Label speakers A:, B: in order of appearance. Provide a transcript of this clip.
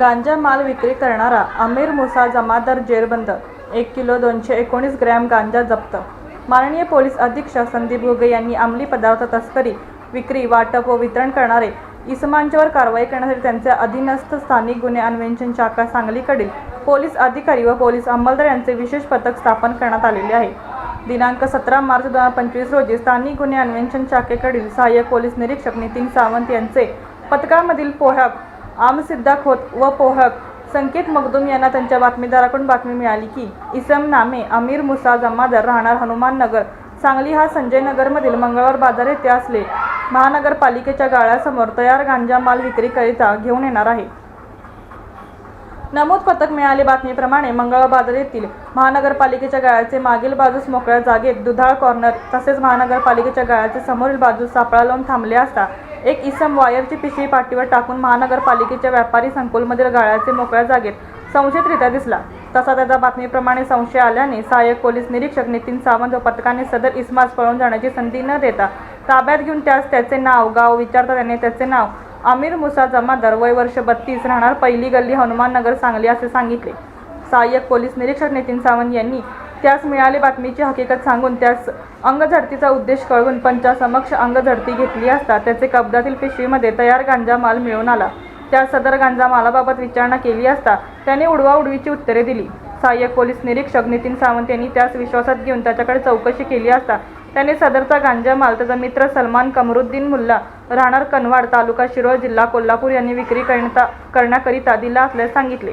A: गांजा माल विक्री करणारा आमिर मुसा जमादार जेरबंद एक किलो दोनशे एकोणीस ग्रॅम गांजा जप्त. माननीय पोलीस अधीक्षक संदीप घुगे यांनी अंमली पदार्थ तस्करी विक्री वाटप व वितरण करणारे इसमांच्यावर कारवाई करण्यासाठी त्यांचे अधीनस्थ स्थानिक गुन्हे अन्वेषण शाखा सांगलीकडील पोलीस अधिकारी व पोलीस अंमलदार यांचे विशेष पथक स्थापन करण्यात आलेले आहे. दिनांक सतरा मार्च दोन हजार पंचवीस रोजी स्थानिक गुन्हे अन्वेषण शाखेकडील सहाय्यक पोलीस निरीक्षक नितीन सावंत यांचे पथकामधील पोहक आमसिद्धा खोत व पोहक. संकेत मगदूम यांना त्यांच्या बातमीदाराकडून बातमी मिळाली की इसम नामे अमीर मुसा जमादार राहणार हनुमान नगर. सांगली हा संजय नगरमधील मंगळवार बाजार येथे असले. महानगरपालिकेच्या गाळ्यासमोर तयार गांजा माल विक्रीकरिता घेऊन येणार आहे. नमूद पथक मिळाली बातमीप्रमाणे मंगळवार बाजार येथील महानगरपालिकेच्या गाळ्याचे मागील बाजूस मोकळ्या जागेत दुधाळ कॉर्नर तसेच महानगरपालिकेच्या गाळ्याचे समोरील बाजूस सापळा लावून थांबले असता एक इसम वायरची पिशवी पाठीवर टाकून महानगरपालिकेच्या व्यापारी संकुलमधील गाळ्याचे मोकळ्या जागेत संशयितरित्या दिसला. तसा त्याचा बातमीप्रमाणे संशय आल्याने सहाय्यक पोलीस निरीक्षक नितीन सावंत व पथकाने सदर इस्मास पळून जाण्याची संधी न देता ताब्यात घेऊन त्यास त्याचे नाव गाव विचारता त्याने त्याचे नाव आमिर मुसा जमादार वय वर्ष बत्तीस राहणार पहिली गल्ली हनुमान नगर सांगली असे सांगितले. सहाय्यक पोलीस निरीक्षक नितीन सावंत यांनी त्यास मिळाली बातमीची हकीकत सांगून त्यास अंगझडतीचा उद्देश कळवून पंचासमक्ष अंगझडती घेतली असता त्याचे कब्जातील पिशवीमध्ये तयार गांजा माल मिळून आला. त्या सदर गांजा मालाबाबत विचारणा केली असता त्याने उडवाउडवीची उत्तरे दिली. सहाय्यक पोलीस निरीक्षक नितीन सावंत यांनी त्यास विश्वासात घेऊन त्याच्याकडे चौकशी केली असता त्याने सदरचा गांजा माल त्याचा मित्र सलमान कमरुद्दीन मुल्ला राहणार कनवाड तालुका शिरोळ जिल्हा कोल्हापूर यांनी विक्री करण्याता करण्याकरिता दिला असल्याचे सांगितले.